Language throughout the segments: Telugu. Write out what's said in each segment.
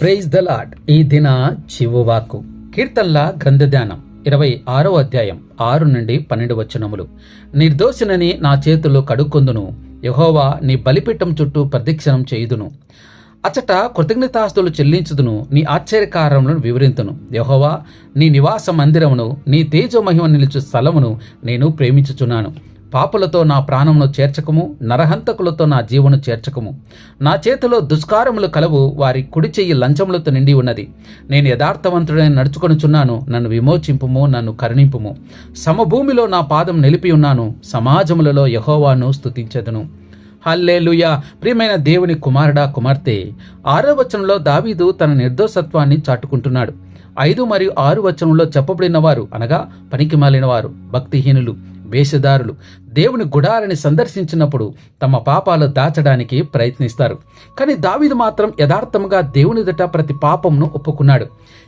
ప్రైజ్ ద లాడ్ ఈ దిన చివువాకు కీర్తనల గ్రంథధ్యానం ఇరవై ఆరో అధ్యాయం ఆరు నుండి పన్నెండు వచనములు. నిర్దోషినని నా చేతులు కడుక్కొందును. యహోవా నీ బలిపీఠం చుట్టూ ప్రదక్షిణం చేయుదును. అచట కృతజ్ఞతాస్తులు చెల్లించుదును. నీ ఆశ్చర్యకారములను వివరింతును. యహోవా నీ నివాస మందిరమును నీ తేజోమహిమ నిలుచు స్థలమును నేను ప్రేమించుచున్నాను. పాపులతో నా ప్రాణమును చేర్చకము నరహంతకులతో నా జీవను చేర్చకము. నా చేతిలో దుష్కారములు కలవు వారి కుడి చెయ్యి లంచములతో నిండి ఉన్నది. నేను యథార్థవంతుడైన నడుచుకొనుచున్నాను నన్ను విమోచింపుము నన్ను కరుణింపుము. సమభూమిలో నా పాదం నిలిపి ఉన్నాను సమాజములలో యహోవాను స్తుతించెదను. హల్లేలుయా! ప్రియమైన దేవుని కుమారుడా కుమార్తె! ఆరో వచనంలో దావీదు తన నిర్దోషత్వాన్ని చాటుకుంటున్నాడు. ఐదు మరియు ఆరు వచనంలో చెప్పబడిన వారు అనగా పనికి మాలిన వారు భక్తిహీనులు. వేషధారులు దేవుని గుడారని సందర్శించినప్పుడు తమ పాపాలు దాచడానికి ప్రయత్నిస్తారు. కానీ దావీదు మాత్రం యథార్థముగా దేవునిదట ప్రతి పాపంను ఒప్పుకున్నాడు.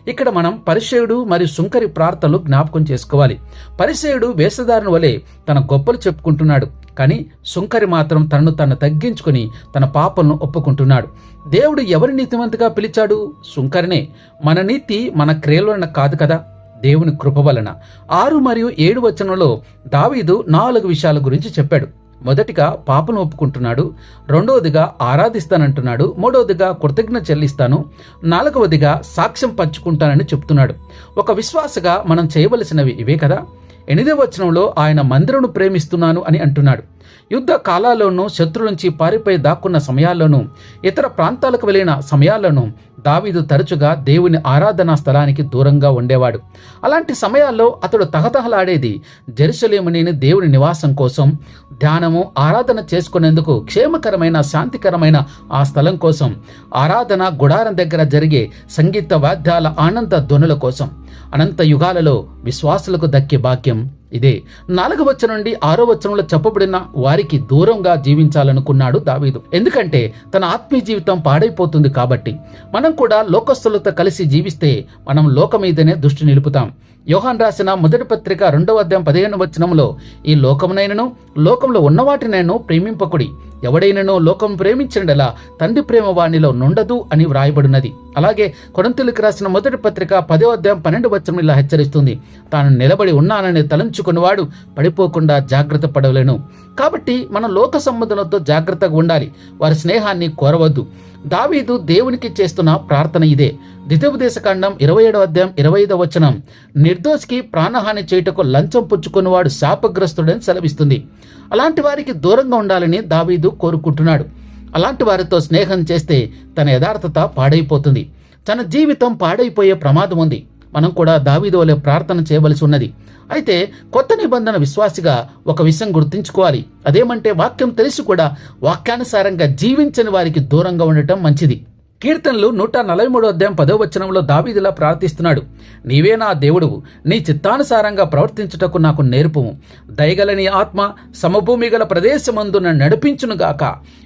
ఇక్కడ మనం పరిచయుడు మరియు సుంకరి ప్రార్థనలు జ్ఞాపకం చేసుకోవాలి. పరిచయుడు వేషధారుని వలె తన గొప్పలు చెప్పుకుంటున్నాడు. కానీ సుంకరి మాత్రం తనను తను తగ్గించుకుని తన పాపలను ఒప్పుకుంటున్నాడు. దేవుడు ఎవరి నీతివంతగా పిలిచాడు? సుంకరినే. మన నీతి మన క్రియలోన కాదు కదా? దేవుని కృప వలన. ఆరు మరియు ఏడు వచనంలో దావీదు నాలుగు విషయాల గురించి చెప్పాడు. మొదటిగా పాపను ఒప్పుకుంటున్నాడు రెండవదిగా ఆరాధిస్తానంటున్నాడు మూడవదిగా కృతజ్ఞ చెల్లిస్తాను నాలుగవదిగా సాక్ష్యం పంచుకుంటానని చెప్తున్నాడు. ఒక విశ్వాసగా మనం చేయవలసినవి ఇవే కదా? ఎనిమిదవ వచనంలో ఆయన మందిరను ప్రేమిస్తున్నాను అని అంటున్నాడు. యుద్ధ కాలాల్లోనూ శత్రు నుంచి పారిపోయి దాక్కున్న సమయాల్లోనూ ఇతర ప్రాంతాలకు వెళ్ళిన సమయాల్లోనూ దావీదు తరచుగా దేవుని ఆరాధనా స్థలానికి దూరంగా ఉండేవాడు. అలాంటి సమయాల్లో అతడు తహతహలాడేది జెరూసలేముని దేవుని నివాసం కోసం ధ్యానము ఆరాధన చేసుకునేందుకు క్షేమకరమైన శాంతికరమైన ఆ స్థలం కోసం ఆరాధన గుడారం దగ్గర జరిగే సంగీత వాద్యాల ఆనంద ధ్వనుల కోసం అనంత యుగాలలో విశ్వాసులకు దక్కే భాగ్యం ఇదే నాలుగవచ్చ నుండి ఆరో వచనంలో చెప్పబడిన వారికి దూరంగా జీవించాలనుకున్నాడు దావీదు. ఎందుకంటే తన ఆత్మీయ జీవితం పాడైపోతుంది కాబట్టి మనం కూడా లోకస్తులతో కలిసి జీవిస్తే మనం లోక మీదనే దృష్టి నిలుపుతాం. యోహాన్ రాసిన మొదటి పత్రిక రెండవ అధ్యాయం పదిహేను వచనంలో ఈ లోకమునైనను లోకంలో ఉన్నవాటినైను ప్రేమింపకుడి. ఎవడైనను లోకం ప్రేమించడలా తండ్రి ప్రేమ వాణిలో నుండదు అని వ్రాయబడినది. అలాగే కొడంతులకు రాసిన మొదటి పత్రిక పదో అధ్యాయం పన్నెండు వచ్చరం ఇలా హెచ్చరిస్తుంది. తాను నిలబడి ఉన్నానని తలంచుకున్నవాడు పడిపోకుండా జాగ్రత్త పడవలేను. కాబట్టి మనం లోక సంబంధులతో జాగ్రత్తగా ఉండాలి. వారి స్నేహాన్ని కోరవద్దు. దావీదు దేవునికి చేస్తున్న ప్రార్థన ఇదే. ద్వితీయోపదేశకాండం ఇరవై ఏడవ అధ్యాయం ఇరవై ఐదవ వచనం. నిర్దోషికి ప్రాణహాని చేయుటకు లంచం పుచ్చుకున్నవాడు శాపగ్రస్తుడని సెలవిస్తుంది. అలాంటి వారికి దూరంగా ఉండాలని దావీదు కోరుకుంటున్నాడు. అలాంటి వారితో స్నేహం చేస్తే తన యథార్థత పాడైపోతుంది. తన జీవితం పాడైపోయే ప్రమాదం ఉంది. మనం కూడా దావీదు ప్రార్థన చేయవలసి ఉన్నది. అయితే కొత్త నిబంధన విశ్వాసిగా ఒక విషయం గుర్తుంచుకోవాలి. అదేమంటే వాక్యం తెలిసి కూడా వాక్యానుసారంగా జీవించని వారికి దూరంగా ఉండటం మంచిది. కీర్తనలు నూట నలభై మూడో అధ్యాయం పదో వచనంలో దావీదిలా ప్రార్థిస్తున్నాడు. నీవే నా దేవుడువు నీ చిత్తానుసారంగా ప్రవర్తించుటకు నాకు నేర్పుము. దయగలని ఆత్మ సమభూమి గల ప్రదేశమందున నడిపించునుగాక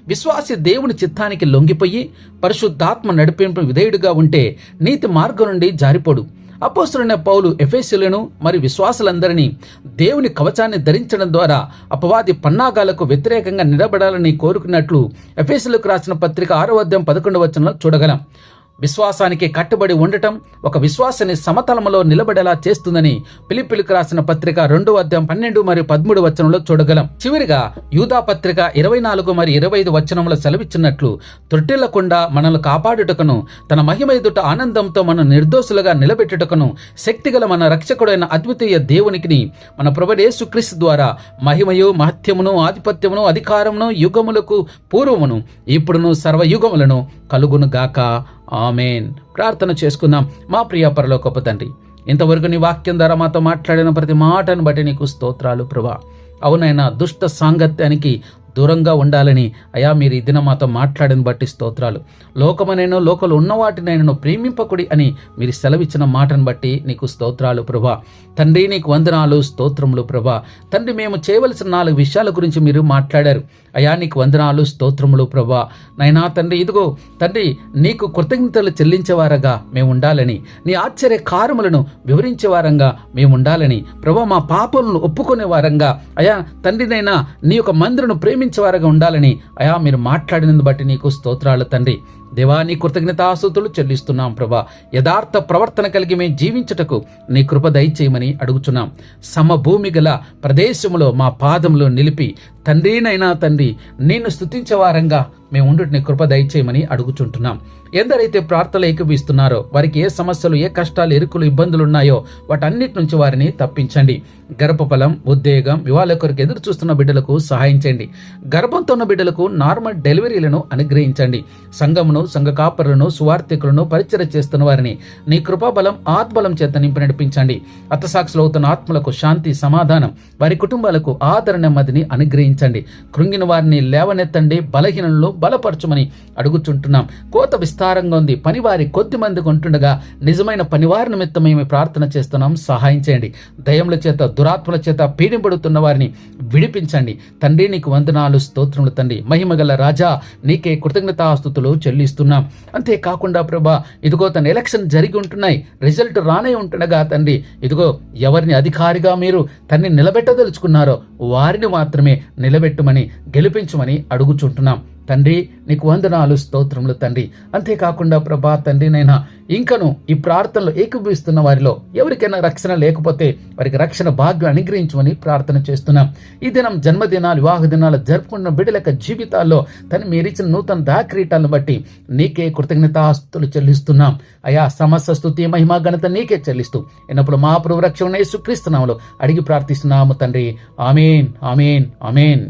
విశ్వాసి దేవుని చిత్తానికి లొంగిపోయి పరిశుద్ధాత్మ నడిపింపు విధేయుడిగా ఉంటే నీతి మార్గం నుండి జారిపోడు. అపోస్తులైన పౌలు ఎఫేసులను మరి విశ్వాసులందరినీ దేవుని కవచాన్ని ధరించడం ద్వారా అపవాది పన్నాగాలకు వ్యతిరేకంగా నిలబడాలని కోరుకున్నట్లు ఎఫేసులకు రాసిన పత్రిక ఆరో అధ్యాయం పదకొండు వచనంలో చూడగలం. విశ్వాసానికి కట్టుబడి ఉండటం ఒక విశ్వాసాన్ని సమతలములో నిలబడేలా చేస్తుందని పిలిపిలికి రాసిన పత్రిక రెండో అధ్యాయం పన్నెండు మరియు పదమూడు వచనంలో చూడగలం. చివరిగా యూదా పత్రిక ఇరవై నాలుగు మరియు ఇరవై ఐదు వచనంలో సెలవిచ్చినట్లు తొట్టిల్లకుండా మనల్ని కాపాడుటకును తన మహిమ ఎదుట ఆనందంతో మనం నిర్దోషులుగా నిలబెట్టుటకును శక్తిగల మన రక్షకుడైన అద్వితీయ దేవునికిని మన ప్రభుడేసు క్రీస్తు ద్వారా మహిమయు మహత్యమును ఆధిపత్యమును అధికారమును యుగములకు పూర్వమును ఇప్పుడును సర్వయుగములను కలుగును గాక ఆమెన్. ప్రార్థన చేసుకుందాం. మా ప్రియ పరలోకపు తండ్రి ఇంతవరకు నీ వాక్యం ద్వారా మాతో మాట్లాడిన ప్రతి మాటను బట్టి నీకు స్తోత్రాలు ప్రభా. అవునైనా దుష్ట సాంగత్యానికి దూరంగా ఉండాలని అయా మీరు ఈ దిన మాతో మాట్లాడిన బట్టి స్తోత్రాలు. లోకమనేను లోకలు ఉన్నవాటినైనా ప్రేమింపకుడి అని మీరు సెలవిచ్చిన మాటను బట్టి నీకు స్తోత్రాలు ప్రభా. తండ్రి నీకు వందనాలు స్తోత్రములు ప్రభా. తండ్రి మేము చేయవలసిన నాలుగు విషయాల గురించి మీరు మాట్లాడారు. అయా నీకు వందనాలు స్తోత్రములు ప్రభా. నైనా తండ్రి ఇదిగో తండ్రి నీకు కృతజ్ఞతలు చెల్లించేవారగా మేము ఉండాలని నీ ఆశ్చర్య కారములను వివరించేవారంగా మేము ఉండాలని ప్రభా మా పాపలను ఒప్పుకునే వారంగా అయా తండ్రినైనా నీ యొక్క మందిరను ప్రేమించేవారుగా ఉండాలని అయా మీరు మాట్లాడినందు బట్టి నీకు స్తోత్రాలు తండ్రి. దేవా నీ కృతజ్ఞతాస్తుతులు చెల్లిస్తున్నాం ప్రభా. యథార్థ ప్రవర్తన కలిగి మేము జీవించుటకు నీ కృప దయచేయమని అడుగుచున్నాం. సమభూమి గల ప్రదేశములో మా పాదంలో నిలిపి తండ్రినైనా తండ్రి నిన్ను స్తుతించే వారంగా మేము ఉండుట నీ కృప దయచేయమని అడుగుచుంటున్నాం. ఎందరైతే ప్రార్థనలు ఏకీపిస్తున్నారో వారికి ఏ సమస్యలు ఏ కష్టాలు ఎరుకులు ఇబ్బందులు ఉన్నాయో వాటన్నిటి నుంచి వారిని తప్పించండి. గర్భఫలం ఉద్వేగం వివాహాల కొరకు ఎదురు చూస్తున్న బిడ్డలకు సహాయం చేయండి. గర్భంతో ఉన్న బిడ్డలకు నార్మల్ డెలివరీలను అనుగ్రహించండి. సంఘమును సంఘ కాపరులను సువార్థికులను పరిచయ చేస్తున్న వారిని నీ కృపాబలం ఆత్మలం చేత నింపి నడిపించండి. అత్తసాక్షులు అవుతున్న ఆత్మలకు శాంతి సమాధానం వారి కుటుంబాలకు ఆదరణ నెమ్మదిని అనుగ్రహించండి. కృంగిన వారిని లేవనెత్తండి బలహీనలను బలపరచమని అడుగుచుంటున్నాం. కోత విస్తారంగా ఉంది. పనివారి కొద్ది మందికి ఉంటుండగా నిజమైన పనివారి నిమిత్తం మేము ప్రార్థన చేస్తున్నాం. సహాయం చేయండి. దయముల చేత దురాత్మల చేత పీడింపడుతున్న వారిని విడిపించండి. తండ్రి నీకు వందనాలు స్తోత్రములు తండ్రి. మహిమగల రాజా నీకే కృతజ్ఞతాస్తుతులు ప్రార్థిస్తున్నాం. అంతేకాకుండా ప్రభా ఇదిగో తన ఎలక్షన్ జరిగి ఉంటున్నాయి. రిజల్ట్ రానే ఉంటుండగా తండ్రి ఇదిగో ఎవరిని అధికారిగా మీరు తన్ని నిలబెట్టదలుచుకున్నారో వారిని మాత్రమే నిలబెట్టమని గెలిపించమని అడుగుచుంటున్నాం. తండ్రి నీకు వందనాలు స్తోత్రములు తండ్రి. అంతేకాకుండా ప్రభా తండ్రినైనా ఇంకను ఈ ప్రార్థనలు ఏకీభవిస్తున్న వారిలో ఎవరికైనా రక్షణ లేకపోతే వారికి రక్షణ భాగ్యం అనుగ్రహించమని ప్రార్థన చేస్తున్నాం. ఈ దినం జన్మదినాలు వివాహ దినాలు జరుపుకున్న బిడ్డల యొక్క జీవితాల్లో తను మీరిచ్చిన నూతన దాక్రీటాలను బట్టి నీకే కృతజ్ఞతాస్తులు చెల్లిస్తున్నాం. అయా సమస్త స్థుతి మహిమా ఘనత నీకే చెల్లిస్తూ ఎన్నప్పుడు మా ప్రభు రక్షణ యేసుక్రీస్తునామలో అడిగి ప్రార్థిస్తున్నాము తండ్రి. Amen amen amen.